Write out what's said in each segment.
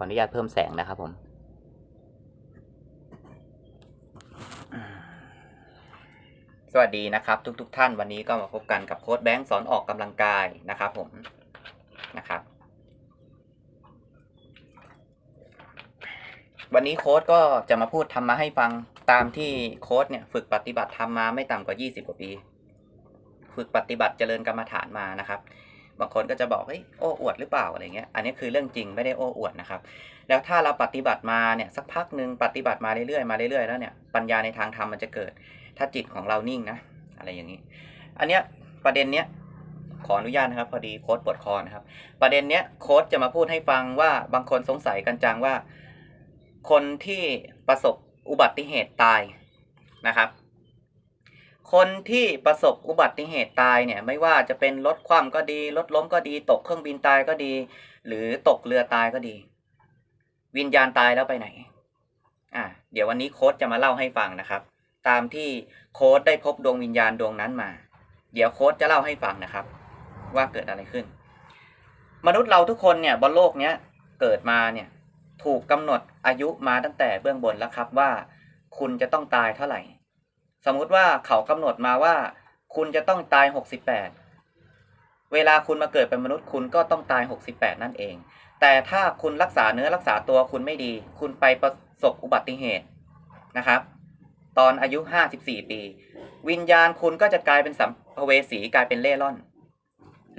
ออนุญาตเพิ่มแสงนะครับผมสวัสดีนะครับ ทุกๆทท่านวันนี้ก็มาพบกันกับโค้ดแบงค์สอนออกกำลังกายนะครับผมนะครับ วันนี้โค้ดก็จะมาพูดทำมาให้ฟังตามที่โค้ดเนี่ยฝึกปฏิบัติทำมาไม่ต่ำกว่า 20 กว่าปี ฝึกปฏิบัติเจริญกรรมฐานมานะครับ บางคนก็จะบอกเฮ้ยโอ้อวดหรือเปล่าอะไรเงี้ยอันนี้คือเรื่องจริงไม่ได้โอ้อวดนะครับ แล้วถ้าเราปฏิบัติมาเนี่ยสักพักหนึ่งปฏิบัติมาเรื่อยๆมาเรื่อยๆแล้วเนี่ยปัญญาในทางธรรมมันจะเกิด ถ้าจิตของเรานิ่งนะอะไรอย่างนี้ อันเนี้ยประเด็นเนี้ยขออนุญาตนะครับ พอดีโค้ดปวดคอนะครับ ประเด็นเนี้ยโค้ดจะมาพูดให้ฟังว่าบางคนสงสัยกันจังว่า คนที่ประสบอุบัติเหตุตายนะครับ คนที่ประสบอุบัติเหตุตายเนี่ยไม่ว่าจะเป็นรถคว่ำก็ดีรถล้มก็ดี ตกเครื่องบินตายก็ดี หรือตกเรือตายก็ดี วิญญาณตายแล้วไปไหน อ่าเดี๋ยววันนี้โค้ดจะมาเล่าให้ฟังนะครับ ตามที่โค้ดได้พบดวงวิญญาณดวงนั้นมา เดี๋ยวโค้ดจะเล่าให้ฟังนะครับ ว่าเกิดอะไรขึ้น มนุษย์เราทุกคนเนี่ยบนโลกเนี้ยเกิดมาเนี่ยถูกกำหนดอายุมาตั้งแต่เบื้องบนแล้วครับว่า คุณจะต้องตายเท่าไหร่ สมมุติว่าเขากำหนดมาว่า คุณจะต้องตาย68เวลาคุณมาเกิดเป็นมนุษย์คุณก็ต้องตาย68นั่นเอง แต่ถ้าคุณรักษาเนื้อรักษาตัวคุณไม่ดี คุณไปประสบอุบัติเหตุนะครับ ตอนอายุ54ปี วิญญาณคุณก็จะกลายเป็นสัมภเวสีกลายเป็นเล่ร่อน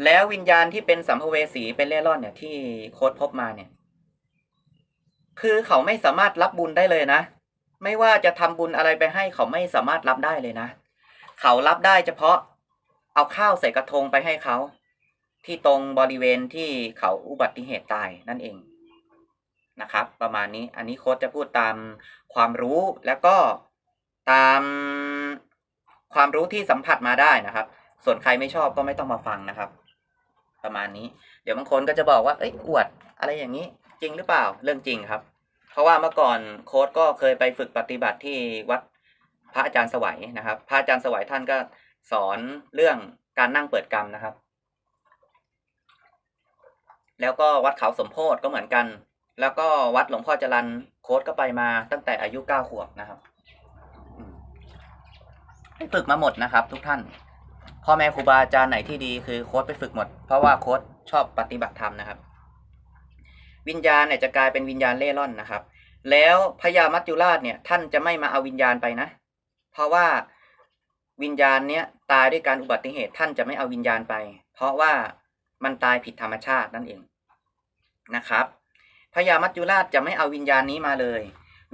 แล้ววิญญาณที่เป็นสัมภเวสีเป็นเล่ร่อนเนี่ยที่โค้ดพบมาเนี่ย คือเขาไม่สามารถรับบุญได้เลยนะ ไม่ว่าจะทำบุญอะไรไปให้เขาไม่สามารถรับได้เลยนะ เขารับได้เฉพาะเอาข้าวใส่กระทงไปให้เขา ที่ตรงบริเวณที่เขาอุบัติเหตุตายนั่นเองนะครับ ประมาณนี้อันนี้โค้ดจะพูดตามความรู้แล้วก็ตามความรู้ที่สัมผัสมาได้นะครับ ส่วนใครไม่ชอบก็ไม่ต้องมาฟังนะครับ ประมาณนี้ เดี๋ยวบางคนก็จะบอกว่าเอ้ยอวด อะไรอย่างนี้ จริงหรือเปล่าเรื่องจริงครับ เพราะว่าเมื่อก่อนโค้ดก็เคยไปฝึกปฏิบัติที่วัดพระอาจารย์สวัยนะครับ พระอาจารย์สวัยท่านก็สอนเรื่องการนั่งเปิดกรรมนะครับ แล้วก็วัดเขาสมโพธิก็เหมือนกัน แล้วก็วัดหลวงพ่อจรันโค้ดก็ไปมาตั้งแต่อายุเก้าขวบนะครับไปฝึกมาหมดนะครับ ทุกท่านพ่อแม่ครูบาอาจารย์ไหนที่ดีคือโค้ดไปฝึกหมด เพราะว่าโค้ดชอบปฏิบัติธรรมนะครับ วิญญาณเนี่ยจะกลายเป็นวิญญาณเล่ร่อนนะครับ แล้วพญามัจจุราชเนี่ยท่านจะไม่มาเอาวิญญาณไปนะ เพราะว่าวิญญาณเนี้ยตายด้วยการอุบัติเหตุท่านจะไม่เอาวิญญาณไป เพราะว่ามันตายผิดธรรมชาตินั่นเองนะครับพญามัจจุราชจะไม่เอาวิญญาณนี้มาเลย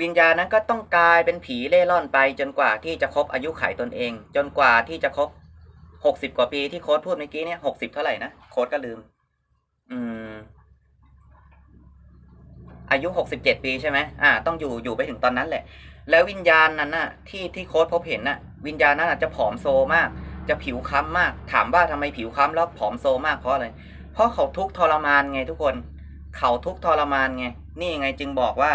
วิญญาณนั้นก็ต้องกลายเป็นผีเล่ร่อนไปจนกว่าที่จะครบอายุไขตนเอง จนกว่าที่จะครบหกสิบกว่าปีที่โค้ดพูดเมื่อกี้เนี่ยหกสิบเท่าไหร่นะโค้ดก็ลืม อืม อายุหกสิบเจ็ดปีใช่ไหมอ่า ต้องอยู่อยู่ไปถึงตอนนั้นแหละ แล้ววิญญาณนั้นน่ะ ที่ที่โค้ดพบเห็นน่ะ วิญญาณนั้นอาจจะผอมโซมาก จะผิวค้ำมาก ถามว่าทำไมผิวค้ำแล้วผอมโซมากเพราะอะไร เพราะเขาทุกทรมานไงทุกคน เขาทุกทรมานไง นี่ไงจึงบอกว่า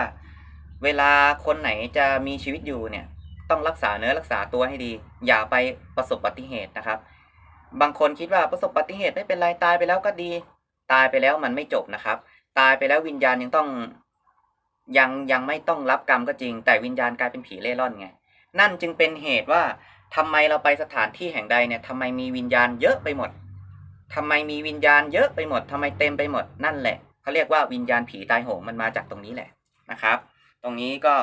เวลาคนไหนจะมีชีวิตอยู่เนี่ย ต้องรักษาเนื้อรักษาตัวให้ดี อย่าไปประสบอุบัติเหตุนะครับ บางคนคิดว่าประสบอุบัติเหตุไม่เป็นไรตายไปแล้วก็ดี ตายไปแล้วมันไม่จบนะครับ ตายไปแล้ววิญญาณยังต้อง ยังยังไม่ต้องรับกรรมก็จริง แต่วิญญาณกลายเป็นผีเล่ร่อนไง นั่นจึงเป็นเหตุว่าทำไมเราไปสถานที่แห่งใดเนี่ยทำไมมีวิญญาณเยอะไปหมดทำไมมีวิญญาณเยอะไปหมดทำไมเต็มไปหมดนั่นแหละเขาเรียกว่าวิญญาณผีตายโหงมันมาจากตรงนี้แหละนะครับ ตรงนี้ก็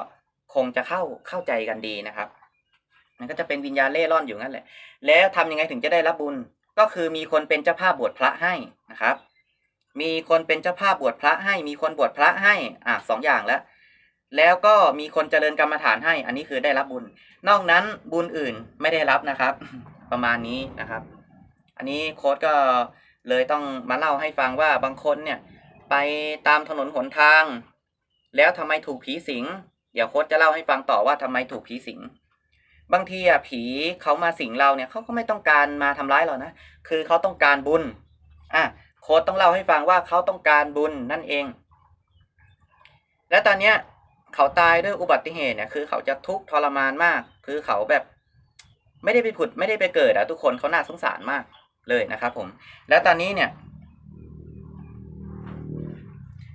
คงจะเข้าเข้าใจกันดีนะครับ มันก็จะเป็นวิญญาณเล่ร่อนอยู่งั้นแหละ แล้วทำยังไงถึงจะได้รับบุญก็คือมีคนเป็นเจ้าภาพบวชพระให้นะครับ มีคนเป็นเจ้าภาพบวชพระให้ มีคนบวชพระให้อะสองอย่างแล้ว แล้วก็มีคนเจริญกรรมฐานให้ อันนี้คือได้รับบุญ นอกนั้นบุญอื่นไม่ได้รับนะครับ ประมาณนี้นะครับ อันนี้โค้ดก็เลยต้องมาเล่าให้ฟังว่าบางคนเนี่ยไปตามถนนหนทาง แล้วทำไมถูกผีสิง เดี๋ยวโค้ดจะเล่าให้ฟังต่อว่าทำไมถูกผีสิง บางทีอะผีเขามาสิงเราเนี่ยเขาก็ไม่ต้องการมาทำร้ายเรานะ คือเขาต้องการบุญ อะ ค้ดต้องเล่าให้ฟังว่าเขาต้องการบุญนั่นเอง และตอนเนี้ยเขาตายด้วยอุบัติเหตุเนี่ยคือเขาจะทุกข์ทรมานมาก คือเขาแบบไม่ได้ไปผุดไม่ได้ไปเกิดอะทุกคนเขาน่าสงสารมากเลยนะครับผม แล้วตอนนี้เนี่ย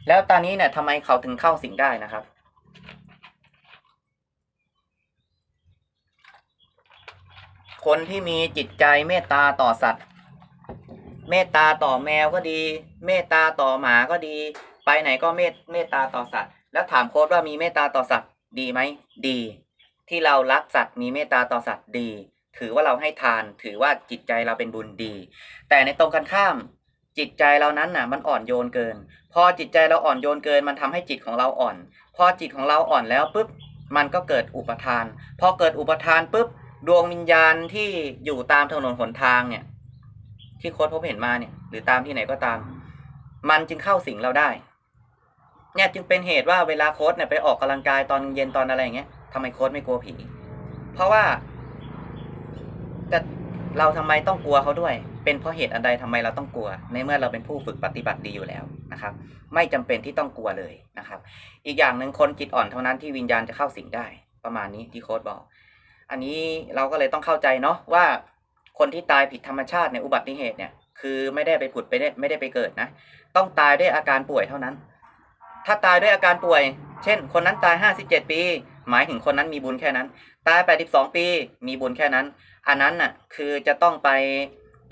แล้วตอนนี้เนี่ยทำไมเขาถึงเข้าสิงได้นะครับ คนที่มีจิตใจเมตตาต่อสัตว์ เมตตาต่อแมวก็ดี เมตตาต่อหมาก็ดี ไปไหนก็เมตเมตตาต่อสัตว์ แล้วถามโค้ดว่ามีเมตตาต่อสัตว์ดีไหมดี ที่เรารักสัตว์มีเมตตาต่อสัตว์ดี ถือว่าเราให้ทาน ถือว่าจิตใจเราเป็นบุญดี แต่ในตรงกันข้ามจิตใจเรานั้นน่ะมันอ่อนโยนเกิน พอจิตใจเราอ่อนโยนเกิน มันทำให้จิตของเราอ่อน พอจิตของเราอ่อนแล้วปุ๊บมันก็เกิดอุปทาน พอเกิดอุปทานปุ๊บดวงวิญญาณที่อยู่ตามถนนหนทางเนี่ย ที่โค้ดพบเห็นมาเนี่ย หรือตามที่ไหนก็ตาม มันจึงเข้าสิงเราได้ เนี่ยจึงเป็นเหตุว่าเวลาโค้ดเนี่ยไปออกกำลังกายตอนเย็นตอนอะไรอย่างเงี้ยทำไมโค้ดไม่กลัวผี เพราะว่าแต่เราทำไมต้องกลัวเขาด้วย เป็นเพราะเหตุอันใดทำไมเราต้องกลัว ในเมื่อเราเป็นผู้ฝึกปฏิบัติดีอยู่แล้วนะครับ ไม่จำเป็นที่ต้องกลัวเลยนะครับ อีกอย่างหนึ่งคนจิตอ่อนเท่านั้นที่วิญญาณจะเข้าสิงได้ ประมาณนี้ที่โค้ดบอก อันนี้เราก็เลยต้องเข้าใจเนาะว่า คนที่ตายผิดธรรมชาติในอุบัติเหตุเนี่ย คือไม่ได้ไปผุดไปได้ไม่ได้ไปเกิดนะ ต้องตายด้วยอาการป่วยเท่านั้น ถ้าตายด้วยอาการป่วย เช่น คนนั้นตาย57ปี หมายถึงคนนั้นมีบุญแค่นั้น ตาย82ปีมีบุญแค่นั้น อันนั้นน่ะคือจะต้องไป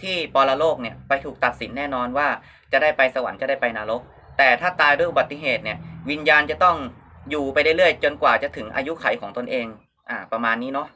ที่ปรโลกเนี่ยไปถูกตัดสินแน่นอนว่าจะได้ไปสวรรค์จะได้ไปนรก แต่ถ้าตายด้วยอุบัติเหตุเนี่ย วิญญาณจะต้องอยู่ไปเรื่อยๆจนกว่าจะถึงอายุไขของตนเอง อ่า ประมาณนี้เนาะ